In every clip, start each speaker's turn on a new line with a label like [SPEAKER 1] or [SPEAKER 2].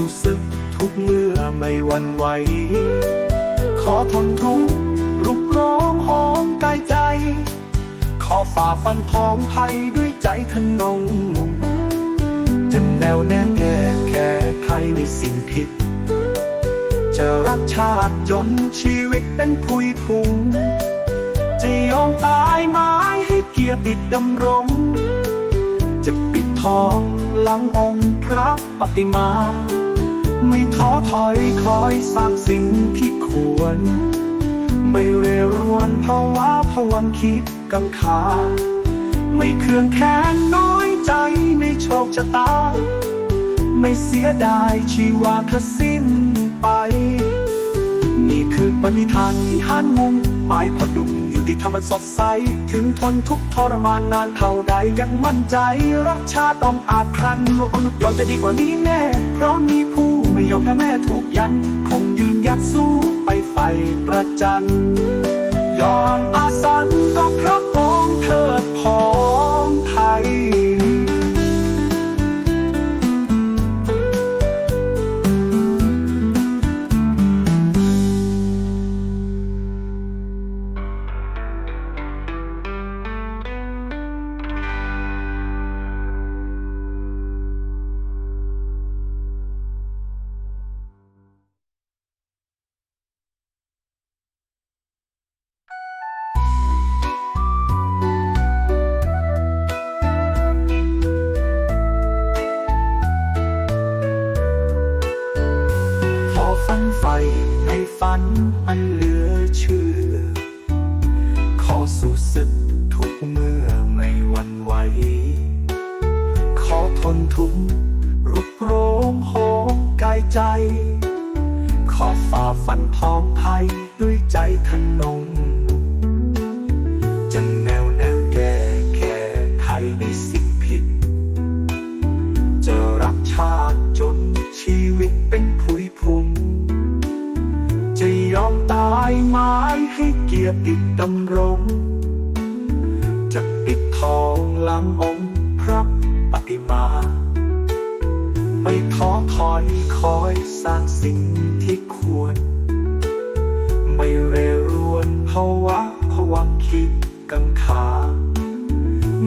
[SPEAKER 1] สู้ศึกทุกเมื่อไม่หวันไหว ขอทนทุกข์รุกร้องหอมกายใจ ขอฝ่าฟันทองไทยด้วยใจทะนงจะแนวแน่แก้แก้ไขในสิ่งผิด จะรักชาติจนชีวิตเป็นผุยผงจะยอมตายไม้ให้เกียรติดำรง จะปิดทองหลังองค์พระปฏิมา ไม่ท้อถอยคอยสร้างสิ่งที่ควร ไม่เรรวนภาวะพวันคิดกังขาไม่เคืองแค้นน้อยใจในโชคชะตา ไม่เสียดายชีวาทสิ้นไป นี่คือปณิธานที่หันมุมหมายพดุง ที่ทำมันสดใส ถึงทนทุกทรมานนานเท่าใดยังมั่นใจ รักชาติต้องอาจพันรวมนุยอมจะดีกว่านี้แน่ เพราะมีผู้ไม่ยอมแพ้แม่ถูกยัน คงยืนยัดสู้ไปไฟประจันยอมอาสันก็พระองค์เถิดของไทย นทุกรุกโรงโหมกายใจ ขอฝ่าฟันท้องไทยด้วยใจทะนงจะแนวแนวแก้แก้ไขในสิ่งผิด จะรักชาติจนชีวิตเป็นผุยพงจะยอมตายไม้ให้เกียรติดำรง จะปิดทองหลังองค์พระ ปฏิมา ไม่ท้อถอยคอยสร้างสิ่งที่ควร ไม่เรรวนภาวะผวังคิดกังขา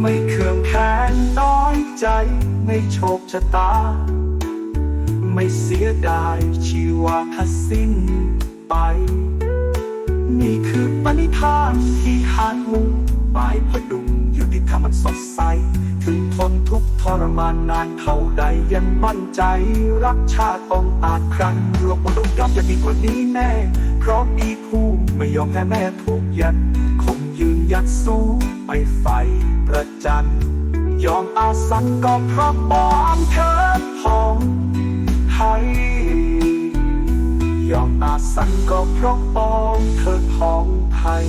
[SPEAKER 1] ไม่เคืองแค้นน้อยใจในโชคชะตา ไม่เสียดายชีวาทสิ้นไป นี่คือปณิธานที่หานมุ่งหมายพดุงอยู่ที่ธรรมันสดใส มานานเท่าใดยังมั่นใจ รักชาติองอาจครั้งรวมมนุษย์ยอมจะดีกว่านี้แน่ เพราะมีผู้ไม่ยอมแพ้แม่ถูกยันคงยืนยัดสู้ไปไฟประจัน ยอมอาสันก็เพราะปองเถิดของไทยยอมอาสันก็เพราะปองเถิดของไทย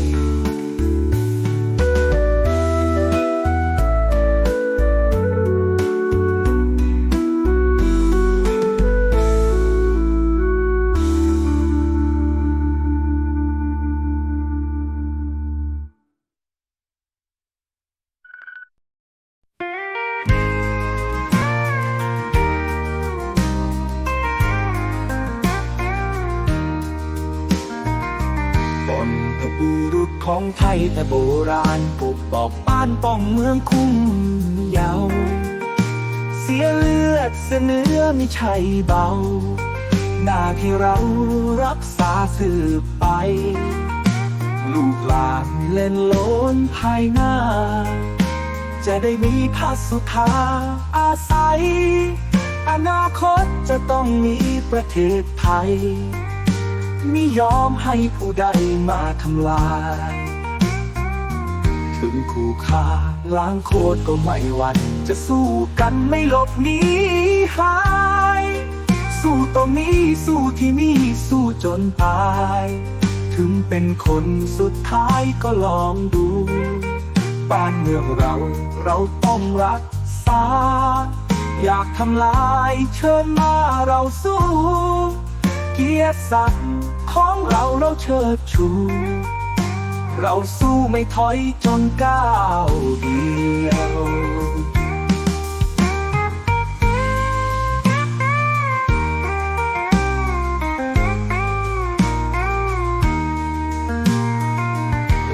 [SPEAKER 1] แต่โบราณปลูกบอกบ้านป้องเมืองคุ้มยาว เสียเลือดเสยเนื้อไม่ใช่เบา หน้าที่เรารักษาสืบไป ลูกหลานเล่นโลนภายหน้า จะได้มีพาสุธาอาศัย อนาคตจะต้องมีประเทศไทยไม่ยอมให้ผู้ใดมาทำลาย ถึงคู่ค่าล้างโคตรก็ไม่หวั่นจะสู้กันไม่หลบหนีหาย สู้ตรงนี้สู้ที่นี่สู้จนตาย ถึงเป็นคนสุดท้ายก็ลองดู บ้านเมืองเราเราต้องรักษา อยากทำลายเชิญมาเราสู้ เกียรติศักดิ์ของเราเราเชิดชู เราสู้ไม่ถอยจนก้าวเดียว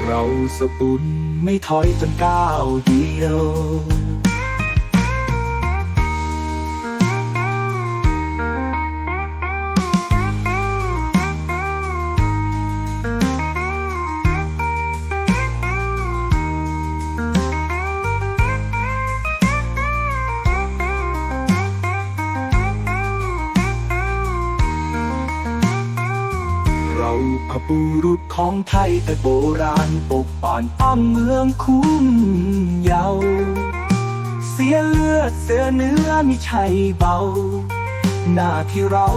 [SPEAKER 1] เราสกุลไม่ถอยจนก้าวเดียว เราพบุรุษของไทยแต่โบราณปกป่านอ้อมเมืองคุ้มเยาว์เสียเลือดเสียเนื้อมิใช่เบา หน้าที่เรา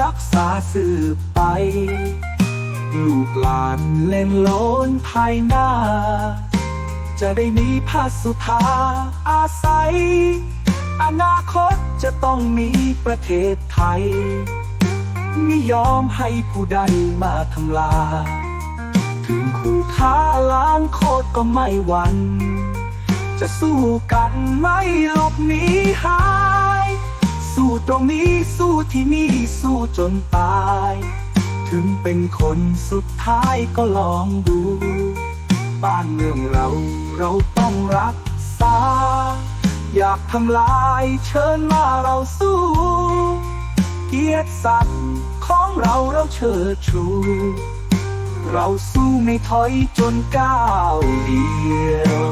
[SPEAKER 1] รักษาสืบไป ลูกหลานเล่นโลนภายหน้า จะได้มีพาสุธาอาศัย อนาคตจะต้องมีประเทศไทย ไม่ยอมให้ผู้ใดมาทำลาย ถึงคู่ท้าล้างโคตรก็ไม่หวั่น จะสู้กันไม่หลบหนีหาย สู้ตรงนี้สู้ที่นี่สู้จนตาย ถึงเป็นคนสุดท้ายก็ลองดู บ้านเมืองเราเราต้องรักษา อยากทำลายเชิญมาเราสู้ เกียรติศักดิ์ของเราเราเชิดชู เราสู้ไม่ถอยจนก้าวเดียว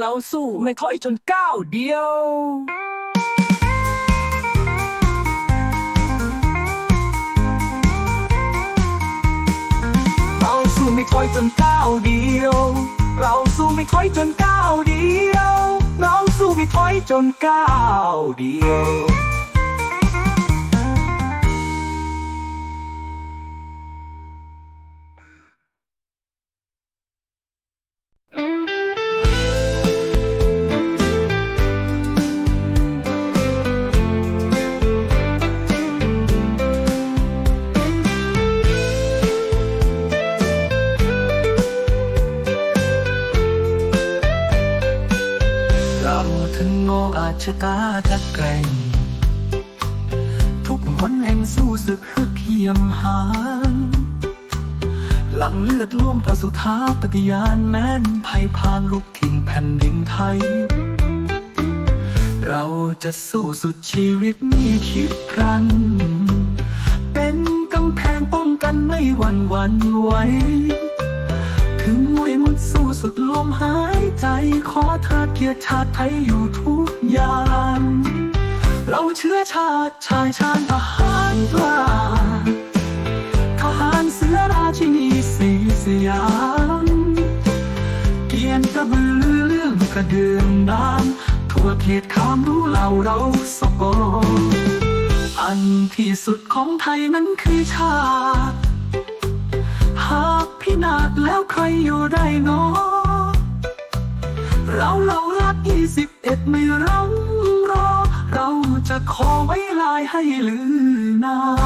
[SPEAKER 1] เราสู้ไม่ถอยจนก้าวเดียว ไม่ถอยจนก้าวเดียว เราสู้ไม่ถอยจนก้าวเดียวเราสู้ไม่ถอยจนก้าวเดียว ทุกคนแห่งสู้ศึกฮึกเขียมหานหลังเลือดร่วมประสุธาปฏิญาณแม้นภัยพานลุกทิ้งแผ่นดินไทย เราจะสู้สุดชีวิตมีคิดพรันเป็นกำแพงป้องกันไม่หวั่นหวันไหวถึงมวยมุดสู้สุดลมหายใจขอเธอเกียรติชาติไทยอยู่ทุกยาม เราเชื้อชาติชายชาญทหารกล้าทหารเสือราชินีสีสยามเกียรติกระบือเรื่องกระเดื่องน้ำทั่วเขตขามรู้เราเราสกออันที่สุดของไทยนั้นคือชาติหากพินาศแล้วใครอยู่ได้เนอเราเรารักยี่สิบเอ็ดไม่ร้อง จะขอไว้ลายให้ลือนามเรา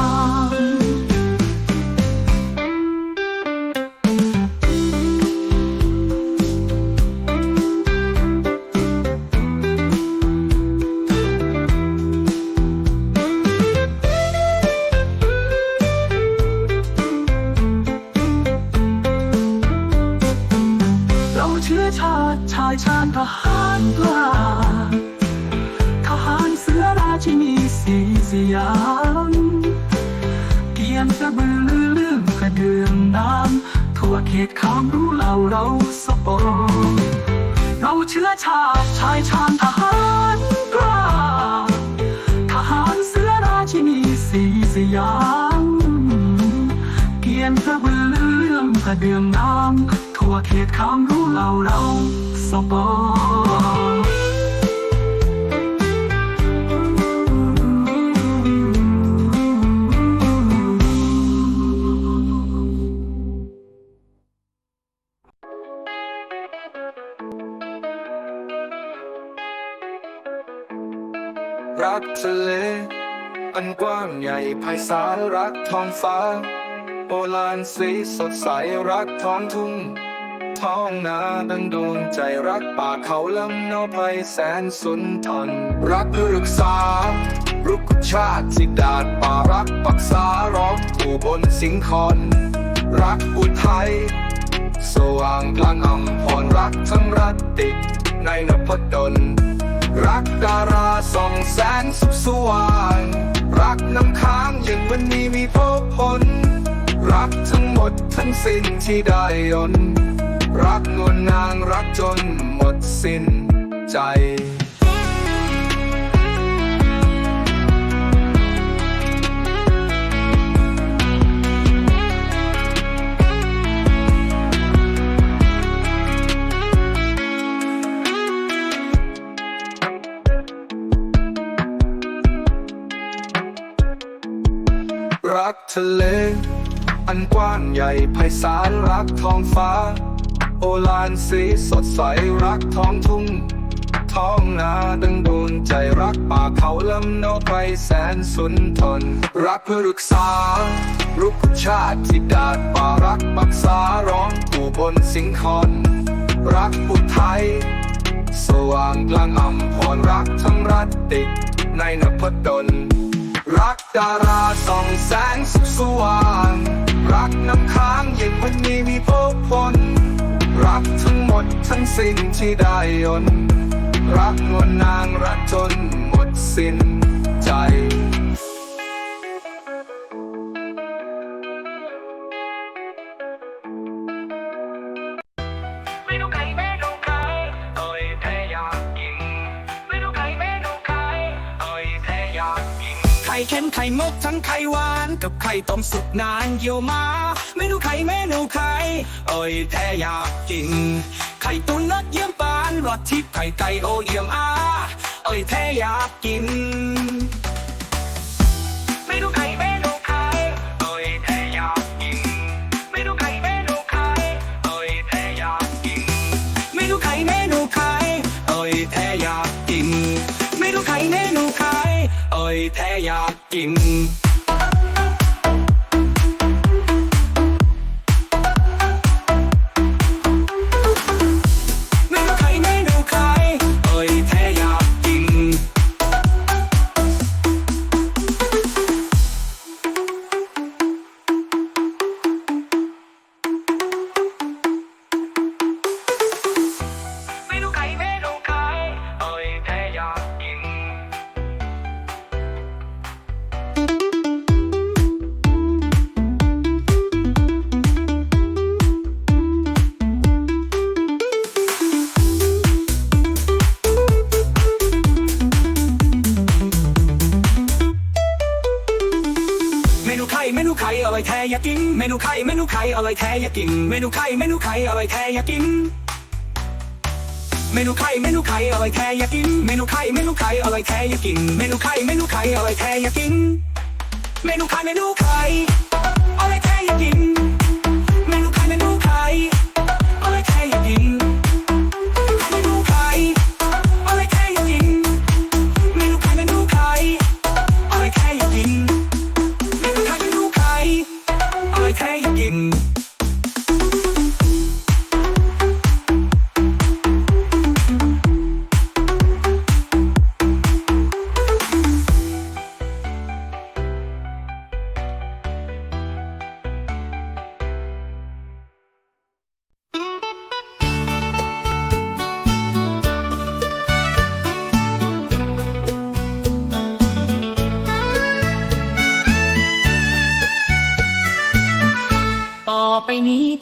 [SPEAKER 1] บือเรื่องกระเดื่องน้ำทั่วเขตขามรู้เราเราสปอเราเชื้อชาติชายชาญทหารกล้าทหารเสือราชินีสีสยามเกียรติกระบือเรื่องกระเดื่องน้ำทั่วเขตขามรู้เราเราสปอ กทะเล อันกว้างใหญ่ไพศาลรักท้องฟ้าโบราณสีสดใสรักท้องทุ่ง ท้
[SPEAKER 2] องนาดังโดนใจรักป่าเขาลำเนาไปแสนสุนทรรักเพื่อรักษารุกชาติสิดาดป่ารักปักษาร้องผู้บนสิงคอน รักอุทัยสว่างกลางอำพรรักทั้งรัตติดในนพดล รักดาราส่องแสงสุขสว่างรักน้ำค้างอย่างวันนี้มีพบผล รักทั้งหมดทั้งสิ้นที่ได้ยน รักนวลนางรักจนหมดสิ้นใจ ทะเล อันกว้างใหญ่ไพศาลรักท้องฟ้า โอลานสีสดใสรักท้องทุ่ง ท้องนาดังโดนใจรักป่าเขาลำนาไปแสนสุนทรรักเพื่อรักษารุกชาติที่ดาดป่ารักปักษาร้องผู้บนสิงคอน รักอุทัยสว่างกลางอำพรรักทั้งรัตติดในนพดล รักดาราส่องแสงสุขสว่าง รักน้ำค้างเย็นวันนี้มีพบพลรักทั้งหมดทั้งสิ้นที่ได้ยน รักนวลนางรักจนหมดสิ้นใจ
[SPEAKER 3] เค็มไข่มุกทั้งไข่หวานกับไข่ต้มสุกนานเยี่ยวมาไม่รู้ใครไม่รู้ใครเอ้ยแท้อยากกิน ไข่ตุ๋นรสเยี่ยมปานรสทิพย์ไข่ไก่โอเยี่ยมอาเอ้ยแท้อยากกิน ยแท้อยากกิน ไข่เมนูไข่อร่อยแท้อยากกิน เมนูไข่เมนูไข่อร่อยแท้อยากกิน เมนูไข่เมนูไข่อร่อยแท้อยากกิน เมนูไข่เมนูไข่อร่อยแท้อยากกิน เมนูไข่เมนูไข่อร่อยแท้อยากกิน เมนูไข่เมนูไข่อร่อยแท้อยากกิน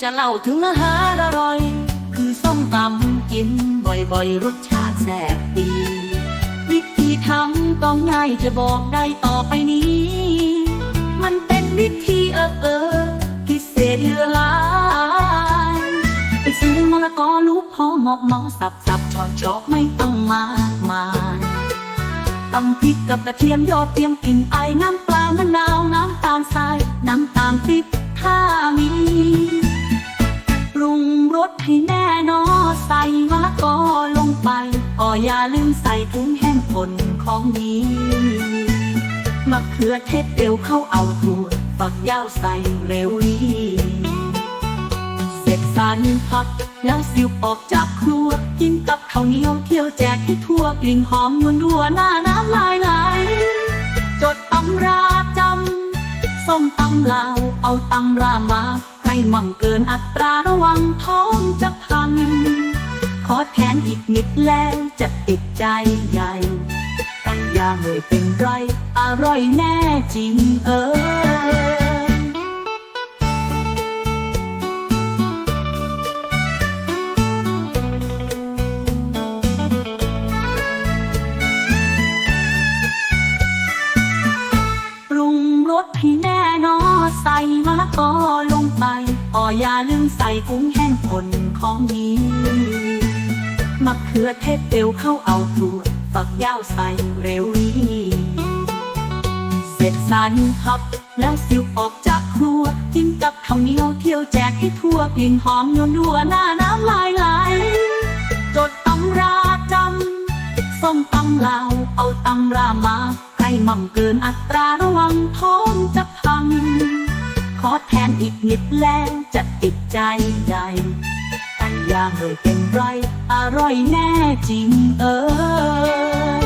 [SPEAKER 3] นี้
[SPEAKER 4] จะเล่าถึงอาหารอร่อย คือส้มตำกินบ่อยๆ รสชาติแซ่บดี วิธีทำต้องง่ายจะบอกได้ต่อไปนี้ มันเป็นวิธีเออเออพิเศษเหลือหลายไปซื้อมะละกอลูกพอเหมาะเหมาะสับสับช้อนจอกไม่ต้องมากมายตำพริกกับกระเทียมยอดเตรียมกลิ่นไอายน้ำปลามะนาวน้ำตาลทรายน้ำตาลปิ๊บถ้ามี รุงรสให้แน่นอใส่มะละกอลงไปก็อย่าลืมใส่ถุงแห้งผลของดีมะเขือเทศเร็วเข้าเอาถั่วฝักยาวใส่เร็วนี้เสร็จสับสันผักแล้วสิวออกจากครัวกินกับข้าวเหนียวเที่ยวแจกที่ทั่วกลิ่นหอมนวลรัวหน้าน้ำลายไหลจดตำราจำส้มตำลาวเอาตำรามา ให้มั่งเกินอัตราระวังท้องจะพังขอแทนอีกนิดแล้วจะติดใจใหญ่อย่าเลยเป็นไร อร่อยแน่จริงเออรุงรสให้แน่นอนใส่มะละกอ อ๋อย่าลืมใส่กุ้งแห้งผลของนี้มะเขือเทศเตียวเข้าเอาถั่วฝักยาวใส่เร็วนี้เสร็จสันพับ แล้วสิวออกจากครัวกินกับข้าวเหนียวเที่ยวแจกให้ทั่วกลิ่นหอมนวนัวหน้าน้ำลายไหลจดตำราจำส้มตำลาวเอาตำรามาให้มั่งเกินอัตราระวังท้อง นิดแล้วจะติดใจใหญ่แต่อย่าเลยเป็นไรอร่อยแน่จริงเออ